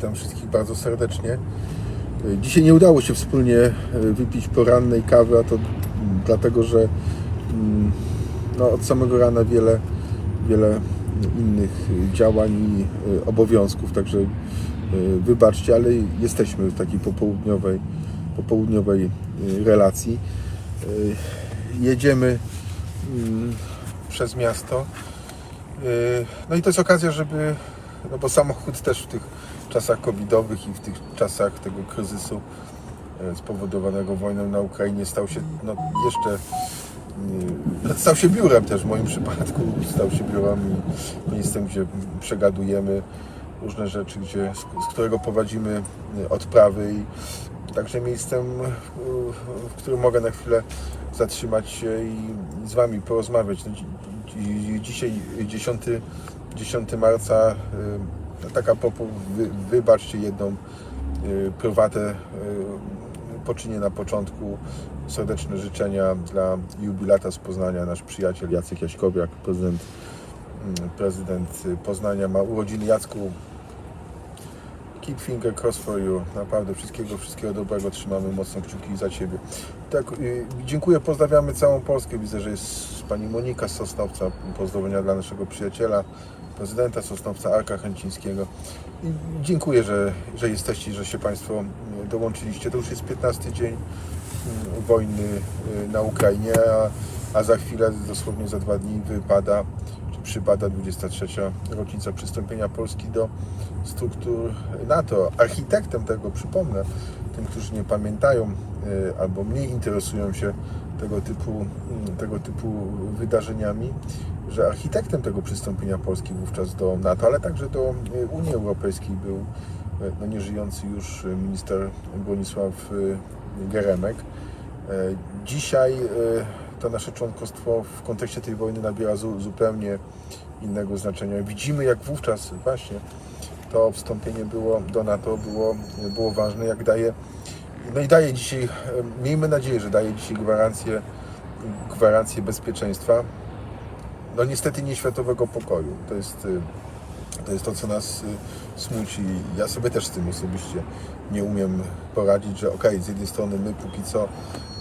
Witam wszystkich bardzo serdecznie. Dzisiaj nie udało się wspólnie e, wypić porannej kawy, a to dlatego, że mm, no, od samego rana wiele, wiele innych działań i e, obowiązków, także e, wybaczcie, ale jesteśmy w takiej popołudniowej, popołudniowej relacji. Jedziemy mm, przez miasto. No i to jest okazja, żeby, no bo samochód też w tych czasach covidowych i w tych czasach tego kryzysu e, spowodowanego wojną na Ukrainie stał się no, jeszcze yy, stał się biurem też w moim przypadku, stał się biurem miejscem, gdzie przegadujemy różne rzeczy, gdzie, z, którego prowadzimy yy, odprawy i także miejscem, w- którym mogę na chwilę zatrzymać się i z Wami porozmawiać. No, dzi- dzi- dzisiaj 10, 10 marca, y, taka popo, wy, wybaczcie jedną y, prywatę y, poczynię na początku. Serdeczne życzenia dla jubilata z Poznania, nasz przyjaciel Jacek Jaśkowiak, prezydent, mm, prezydent Poznania ma urodziny Jacku. Keep finger crossed for you. Naprawdę wszystkiego, wszystkiego dobrego. Trzymamy mocno kciuki za Ciebie. Tak, dziękuję, pozdrawiamy całą Polskę. Widzę, że jest Pani Monika Sosnowca. Pozdrowienia dla naszego przyjaciela, prezydenta Sosnowca, Arka Chęcińskiego. I dziękuję, że, że jesteście, że się Państwo dołączyliście. To już jest 15 dzień wojny y, na Ukrainie, a, a za chwilę, dosłownie za dwa dni wypada, przypada 23. rocznica przystąpienia Polski do struktur NATO. Architektem tego, przypomnę, tym, którzy nie pamiętają y, albo mniej interesują się tego typu, tego typu wydarzeniami, że architektem tego przystąpienia Polski wówczas do NATO, ale także do y, Unii Europejskiej był y, no, nieżyjący już minister Bronisław Geremek. E, Dzisiaj e, to nasze członkostwo w kontekście tej wojny nabiera zu, zupełnie innego znaczenia. Widzimy, jak wówczas właśnie to wstąpienie było do NATO było, było ważne, jak daje, no i daje dzisiaj, e, miejmy nadzieję, że daje dzisiaj gwarancję, gwarancję bezpieczeństwa, no niestety nie światowego pokoju. To jest, y, to jest to, co nas y, smuci. Ja sobie też z tym osobiście nie umiem poradzić, że okej, z jednej strony my póki co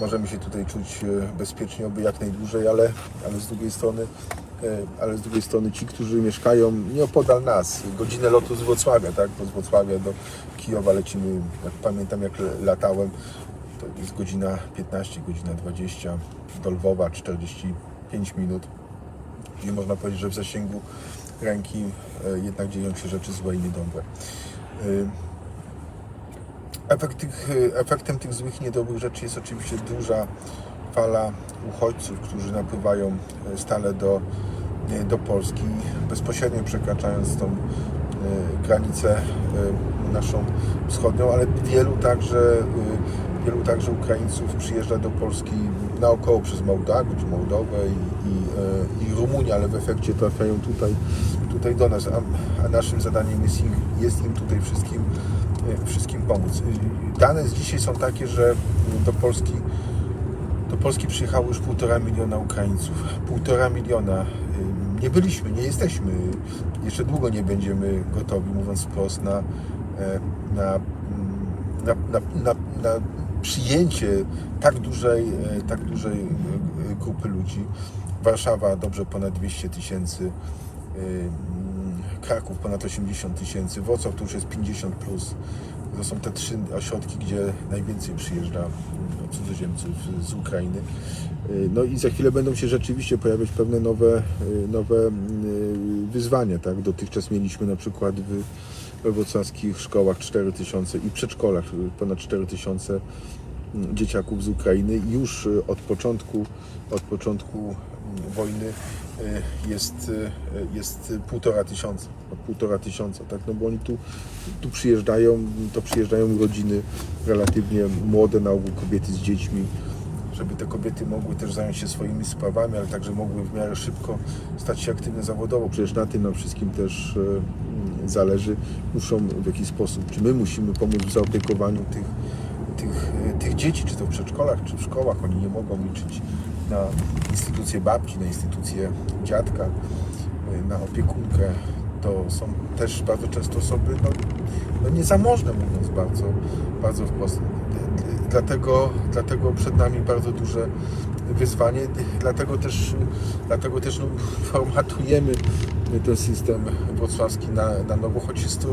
możemy się tutaj czuć y, bezpiecznie, oby jak najdłużej, ale, ale z drugiej strony ale z drugiej strony ci, którzy mieszkają nieopodal nas, godzinę lotu z Wrocławia, tak, bo z Wrocławia do Kijowa lecimy, jak pamiętam jak latałem, to jest godzina 15, godzina 20, do Lwowa 45 minut i można powiedzieć, że w zasięgu ręki e, jednak dzieją się rzeczy złe i niedobre. E, Efekt tych, e, efektem tych złych, niedobrych rzeczy jest oczywiście duża fala uchodźców, którzy napływają stale do, do Polski, bezpośrednio przekraczając tą granicę naszą wschodnią, ale wielu także, wielu także Ukraińców przyjeżdża do Polski naokoło przez Mołdawię, czy Mołdowę i, i, i Rumunię, ale w efekcie trafiają tutaj, tutaj do nas, a, a naszym zadaniem jest im, jest im tutaj wszystkim, e, wszystkim pomóc. Dane z dzisiaj są takie, że do Polski do Polski przyjechało już półtora miliona Ukraińców. Półtora miliona. Y, Nie byliśmy, nie jesteśmy. Jeszcze długo nie będziemy gotowi, mówiąc wprost, na, e, na, na, na, na, na przyjęcie tak dużej, e, tak dużej e, e, grupy ludzi. Warszawa dobrze ponad 200 tysięcy. y, Kraków ponad 80 tysięcy, Wrocław to już jest 50 plus. To są te trzy ośrodki, gdzie najwięcej przyjeżdża mm, cudzoziemców z Ukrainy. Y, No i za chwilę będą się rzeczywiście pojawiać pewne nowe, y, nowe mm, wyzwania. Tak? Dotychczas mieliśmy na przykład w wrocławskich szkołach 4 tysiące i przedszkolach ponad 4 tysiące mm, dzieciaków z Ukrainy. Już y, od początku, od początku mm, wojny y, jest, y, jest półtora tysiąca, od półtora tysiąca, tak, no bo oni tu, tu przyjeżdżają, to przyjeżdżają rodziny relatywnie młode, na ogół kobiety z dziećmi, żeby te kobiety mogły też zająć się swoimi sprawami, ale także mogły w miarę szybko stać się aktywne zawodowo. Przecież na tym nam wszystkim też mm, zależy. Muszą w jakiś sposób, czy my musimy pomóc w zaopiekowaniu tych, tych, e, tych dzieci, czy to w przedszkolach, czy w szkołach. Oni nie mogą liczyć na instytucję babci, na instytucję dziadka, e, na opiekunkę. to są też bardzo często osoby no, no niezamożne, mówiąc bardzo, bardzo wprost. Dlatego, dlatego przed nami bardzo duże wyzwanie, dlatego też, dlatego też no, formatujemy ten system wrocławski na, na nowo, choć jest to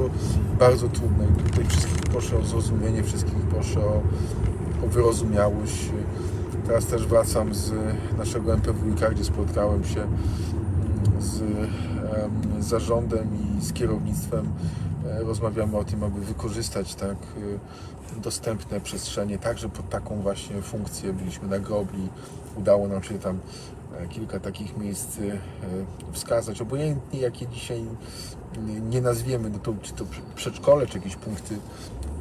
bardzo trudne. I tutaj wszystkich proszę o zrozumienie, wszystkich proszę o, o wyrozumiałość. Teraz też wracam z naszego MPWiK, gdzie spotkałem się z, em, z zarządem i z kierownictwem. E, Rozmawiamy o tym, aby wykorzystać tak e, dostępne przestrzenie także pod taką właśnie funkcję. Byliśmy na Grobli, udało nam się tam e, kilka takich miejsc wskazać, obojętnie jakie dzisiaj nie- nazwiemy, no to, czy to przedszkole, czy jakieś punkty,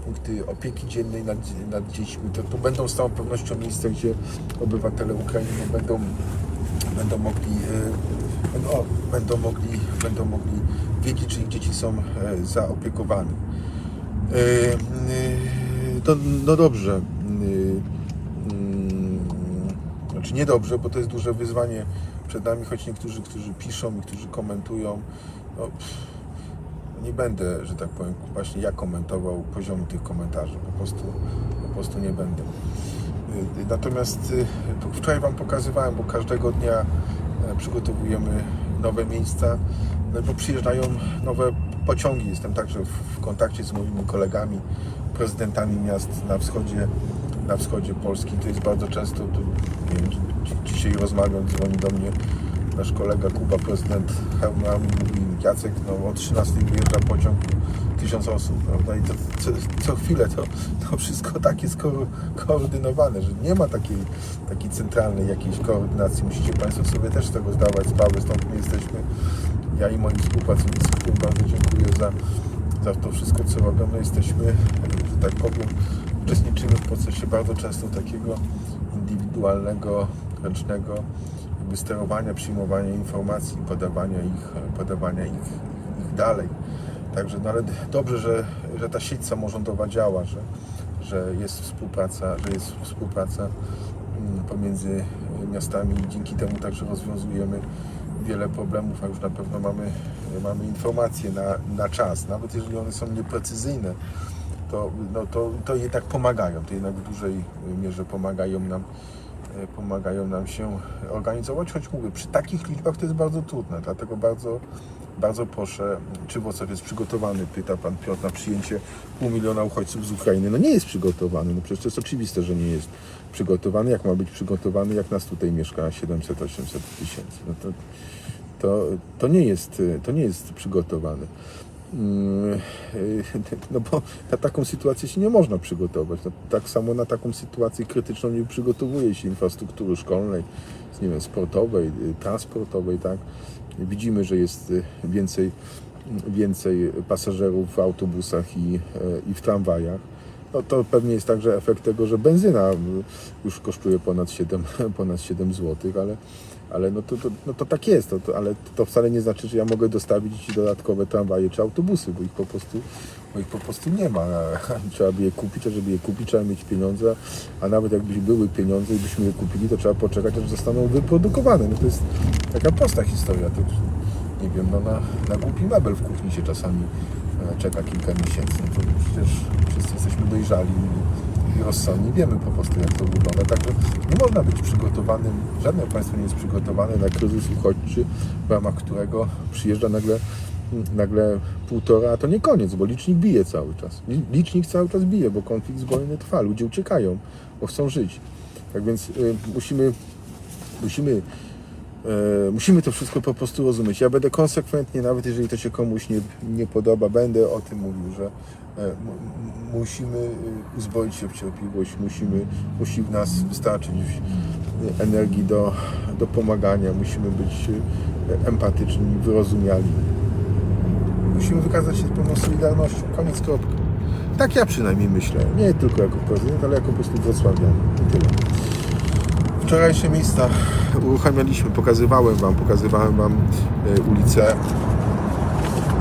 punkty opieki dziennej nad, nad dziećmi, to, to będą z całą pewnością miejsca, gdzie obywatele Ukrainy będą, będą mogli o, będą mogli będą mogli wiedzieć, czy ich dzieci są e, zaopiekowane. E, e, no dobrze. E, mm, Znaczy niedobrze, bo to jest duże wyzwanie przed nami, choć niektórzy, którzy piszą i którzy komentują, no, nie będę, że tak powiem, właśnie ja komentował poziomu tych komentarzy, po prostu, po prostu nie będę. Natomiast to wczoraj Wam pokazywałem, bo każdego dnia przygotowujemy nowe miejsca, no bo przyjeżdżają nowe pociągi. Jestem także w, kontakcie z moimi kolegami, prezydentami miast na wschodzie, na wschodzie Polski. To jest bardzo często, wiem, dzi- dzisiaj rozmawiam, dzwoni do mnie nasz kolega Kuba, prezydent Hełma, mówi Jacek, no o 13 wyjeżdża pociąg tysiąc osób, prawda? I to co, co chwilę to, to wszystko tak jest ko koordynowane, że nie ma takiej, takiej centralnej jakiejś koordynacji. Musicie Państwo sobie też z tego zdawać sprawę, stąd my jesteśmy, ja i moi współpracownicy, bardzo dziękuję za, za to wszystko, co robią. No jesteśmy, że tak powiem, uczestniczymy w procesie bardzo często takiego indywidualnego, ręcznego jakby sterowania, przyjmowania informacji, podawania ich, podawania ich, ich dalej. Także no ale dobrze, że, że ta sieć samorządowa działa, że, że jest współpraca, że jest współpraca mm, pomiędzy miastami i dzięki temu także rozwiązujemy wiele problemów, a już na pewno mamy, mamy informacje na, na czas, nawet jeżeli one są nieprecyzyjne, to, no, to, to jednak pomagają, to jednak w dużej mierze pomagają nam pomagają nam się organizować, choć mówię, przy takich liczbach to jest bardzo trudne, dlatego bardzo, bardzo proszę, czy Wrocław jest przygotowany, pyta Pan Piotr, na przyjęcie pół miliona uchodźców z Ukrainy. No nie jest przygotowany, no przecież to jest oczywiste, że nie jest przygotowany. Jak ma być przygotowany, jak nas tutaj mieszka 700-800 tysięcy? No to, to, to, nie jest, to nie jest przygotowany. Mm, No bo na taką sytuację się nie można przygotować. No, tak samo na taką sytuację krytyczną nie przygotowuje się infrastruktury szkolnej, nie wiem, sportowej, transportowej, tak. Widzimy, że jest więcej, więcej pasażerów w autobusach i, e, i w tramwajach. No to pewnie jest także efekt tego, że benzyna już kosztuje ponad 7, ponad 7 zł, ale, ale no to, to, no to tak jest, to, to, ale to wcale nie znaczy, że ja mogę dostawić dodatkowe tramwaje czy autobusy, bo ich po prostu, bo ich po prostu nie ma. Trzeba by je kupić, a żeby je kupić trzeba mieć pieniądze, a nawet jakby były pieniądze i byśmy je kupili, to trzeba poczekać, aż zostaną wyprodukowane. No to jest taka prosta historia. To, nie wiem, no na, na głupi mebel w kuchni się czasami e, czeka kilka miesięcy. No to przecież wszyscy jesteśmy dojrzali i, i rozsądni, wiemy po prostu jak to wygląda. Także nie można być przygotowanym, żadne państwo nie jest przygotowane na kryzys uchodźczy, w ramach którego przyjeżdża nagle nagle półtora, to nie koniec, bo licznik bije cały czas. Li- Licznik cały czas bije, bo konflikt zbrojny trwa, ludzie uciekają, bo chcą żyć. Tak więc y, musimy, musimy musimy to wszystko po prostu rozumieć. Ja będę konsekwentnie, nawet jeżeli to się komuś nie, nie podoba, będę o tym mówił, że e, musimy e, uzbroić się w cierpliwość, musimy, musi w nas wystarczyć e, energii do, do pomagania, musimy być e, empatyczni, wyrozumiali. Musimy wykazać się z pewną solidarnością. Koniec kropka. Tak ja przynajmniej myślę. Nie tylko jako prezydent, ale jako po prostu wrocławian. I tyle wczorajsze miejsca uruchamialiśmy, pokazywałem Wam, pokazywałem Wam e, ulicę,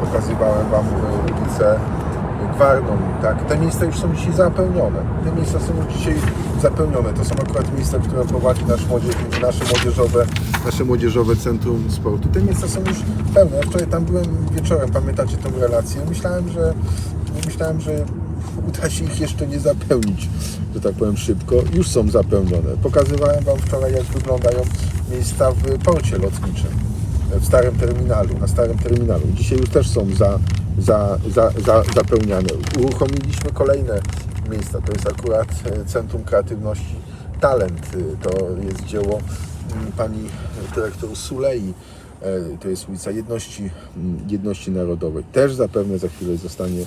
pokazywałem Wam e, ulicę Gwarną, tak, te miejsca już są dzisiaj zapełnione. Te miejsca są już dzisiaj zapełnione. To są akurat miejsca, które prowadzi nasz młodzież, nasze młodzieżowe, nasze młodzieżowe centrum sportu. Te miejsca są już pełne. Ja wczoraj tam byłem wieczorem, pamiętacie tę relację? Myślałem, że myślałem, że uda się ich jeszcze nie zapełnić, że tak powiem szybko. Już są zapełnione. Pokazywałem Wam wczoraj, jak wyglądają miejsca w porcie lotniczym w starym terminalu, na starym terminalu. Dzisiaj już też są za, za, za, za, zapełniane. Uruchomiliśmy kolejne miejsca. To jest akurat e, Centrum Kreatywności Talent. E, To jest dzieło mm, pani dyrektor Sulei. E, To jest ulica Jedności, mm, Jedności Narodowej. Też zapewne za chwilę zostanie,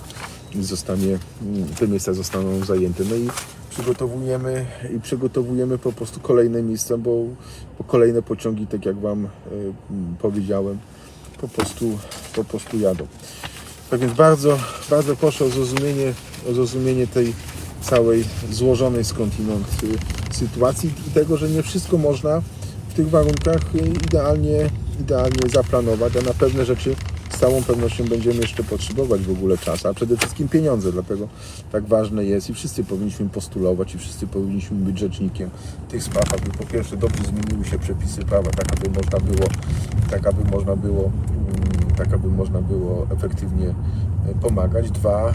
zostanie, mm, te miejsca zostaną zajęte. No i przygotowujemy i przygotowujemy po prostu kolejne miejsca, bo, bo kolejne pociągi, tak jak Wam e, m, powiedziałem, po prostu, po prostu jadą. Tak więc bardzo, bardzo proszę o zrozumienie, o zrozumienie tej całej złożonej skądinąd y, sytuacji i tego, że nie wszystko można w tych warunkach y, idealnie, idealnie zaplanować, a na pewne rzeczy całą pewnością będziemy jeszcze potrzebować w ogóle czasu, a przede wszystkim pieniądze, dlatego tak ważne jest i wszyscy powinniśmy postulować i wszyscy powinniśmy być rzecznikiem tych spraw, aby po pierwsze dobrze zmieniły się przepisy prawa, tak aby można było, tak aby można było, mm, tak aby można było efektywnie e, pomagać. Dwa, e,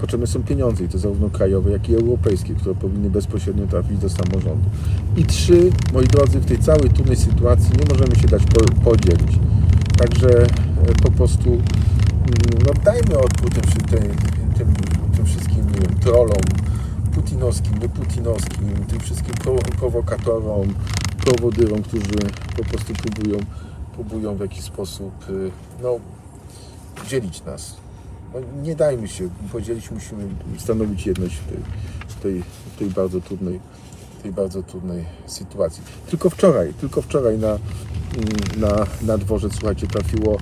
potrzebne są pieniądze i to zarówno krajowe, jak i europejskie, które powinny bezpośrednio trafić do samorządu. I trzy, moi drodzy, w tej całej trudnej sytuacji nie możemy się dać po, podzielić. Także po prostu mm, no, dajmy odpór tym, tym, tym, tym wszystkim nie wiem, trollom putinowskim, nieputinowskim, tym wszystkim pro, prowokatorom, prowodyrom, którzy po prostu próbują, próbują w jakiś sposób y, no, dzielić nas. No, nie dajmy się podzielić, musimy stanowić jedność w tej, w tej, w tej bardzo trudnej tej bardzo trudnej sytuacji. Tylko wczoraj, tylko wczoraj na, mm, na, na dworzec, słuchajcie, trafiło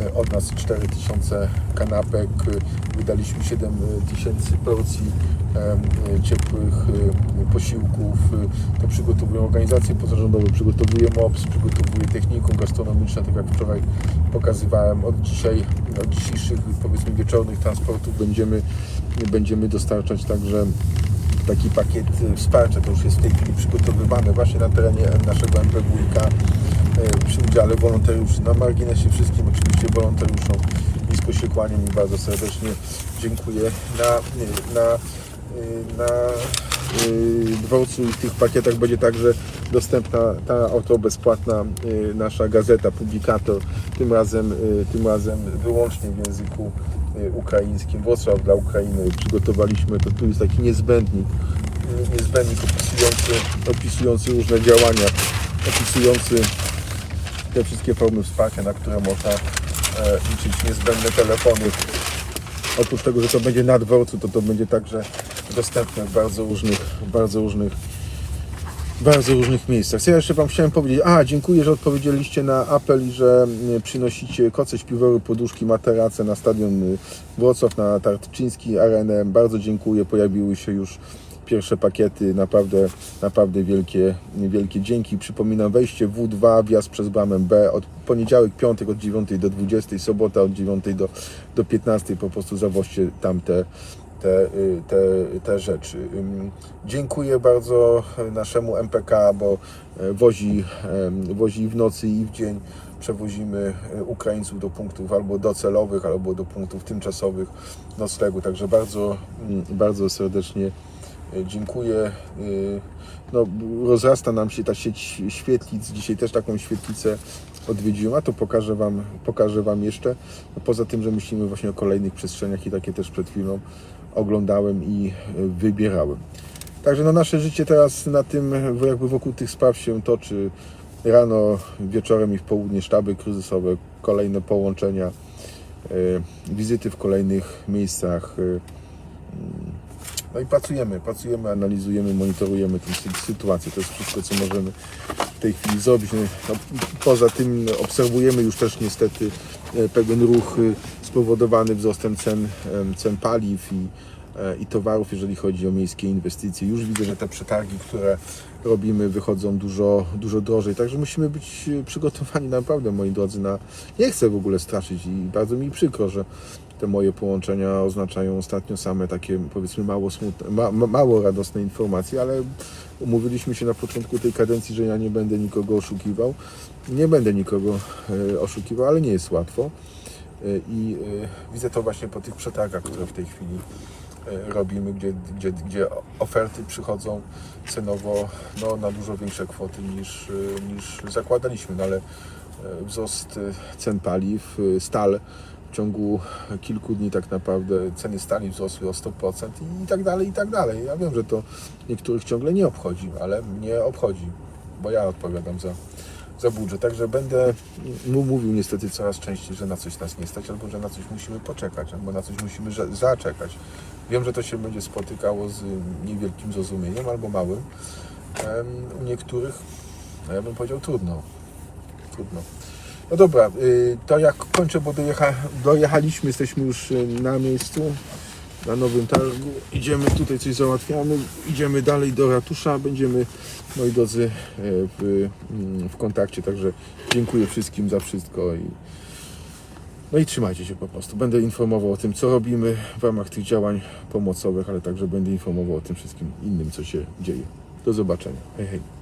e, od nas 4000 kanapek, wydaliśmy 7000 porcji e, ciepłych e, posiłków. To przygotowują organizacje pozarządowe, przygotowuje MOPS, przygotowuje technikum gastronomiczne, tak jak wczoraj pokazywałem. Od dzisiaj, od dzisiejszych powiedzmy wieczornych transportów będziemy, będziemy dostarczać także taki pakiet e, wsparcia, to już jest w tej chwili przygotowywane właśnie na terenie naszego MPWiK e, przy udziale wolontariuszy. Na marginesie wszystkim oczywiście wolontariuszom nisko się kłaniam i bardzo serdecznie dziękuję. Na, na, e, na e, dworcu i w tych pakietach będzie także dostępna ta oto bezpłatna nasza gazeta, publikator, tym razem, tym razem wyłącznie w języku ukraińskim. Wrocław dla Ukrainy przygotowaliśmy, to tu jest taki niezbędnik, e, niezbędnik opisujący, opisujący różne działania, opisujący te wszystkie formy wsparcia, na które można e, liczyć, niezbędne telefony. Oprócz tego, że to będzie na dworcu, to to będzie także dostępne w bardzo różnych, bardzo różnych bardzo różnych miejscach. Co ja jeszcze Wam chciałem powiedzieć? A, dziękuję, że odpowiedzieliście na apel i że mm, przynosicie koce, śpiwory, poduszki, materace na stadion y, Wrocław, na Tarczyński Arenę. Bardzo dziękuję. Pojawiły się już pierwsze pakiety. Naprawdę, naprawdę wielkie, wielkie dzięki. Przypominam, wejście W2, wjazd przez bramę B od poniedziałek, piątek od 9 do 20, sobota od 9 do, do 15. Po prostu zawoźcie tam te, y, te, te rzeczy. Dziękuję bardzo naszemu MPK, bo e, wozi, wozi w nocy i w dzień. Przewozimy e, Ukraińców do punktów albo docelowych, albo do punktów tymczasowych noclegu. Także bardzo, mm, bardzo serdecznie e, dziękuję. Y, No, rozrasta nam się ta sieć świetlic. Dzisiaj też taką świetlicę odwiedziłem, a to pokażę Wam, pokażę wam jeszcze. No, poza tym, że myślimy właśnie o kolejnych przestrzeniach i takie też przed chwilą oglądałem i e, wybierałem. Także no, nasze życie teraz na tym, jakby wokół tych spraw się toczy. Rano, wieczorem i w południe sztaby kryzysowe, kolejne połączenia, e, wizyty w kolejnych miejscach. e, mm, No i pracujemy, pracujemy, analizujemy, monitorujemy tę sy- sytuację. To jest wszystko, co możemy w tej chwili zrobić. No, poza tym obserwujemy już też niestety pewien ruch e, spowodowany wzrostem cen, cen paliw i e, i towarów, jeżeli chodzi o miejskie inwestycje. Już widzę, że te przetargi, które robimy, wychodzą dużo, dużo drożej. Także musimy być e, przygotowani naprawdę, moi drodzy, na... Nie chcę w ogóle straszyć i bardzo mi przykro, że te moje połączenia oznaczają ostatnio same takie, powiedzmy, mało smutne, ma, ma, mało radosne informacje, ale umówiliśmy się na początku tej kadencji, że ja nie będę nikogo oszukiwał. Nie będę nikogo e, oszukiwał, ale nie jest łatwo. E, I e, widzę to właśnie po tych przetargach, które w tej chwili robimy, gdzie, gdzie, gdzie oferty przychodzą cenowo no, na dużo większe kwoty niż, niż zakładaliśmy, no ale wzrost cen paliw, stal w ciągu kilku dni tak naprawdę ceny stali wzrosły o 100% i tak dalej, i tak dalej. Ja wiem, że to niektórych ciągle nie obchodzi, ale mnie obchodzi, bo ja odpowiadam za, za budżet. Także będę mu- mówił niestety coraz częściej, że na coś nas nie stać, albo że na coś musimy poczekać, albo na coś musimy zaczekać. Wiem, że to się będzie spotykało z niewielkim zrozumieniem albo małym. U niektórych, no ja bym powiedział trudno. Trudno. No dobra, y, to jak kończę, bo dojecha, dojechaliśmy, jesteśmy już y, na miejscu, na Nowym Targu. Idziemy tutaj, coś załatwiamy, idziemy dalej do ratusza, będziemy, moi drodzy, y, w, mm, w kontakcie, także dziękuję wszystkim za wszystko i no i trzymajcie się po prostu. Będę informował o tym, co robimy w ramach tych działań pomocowych, ale także będę informował o tym wszystkim innym, co się dzieje. Do zobaczenia. Hej, hej.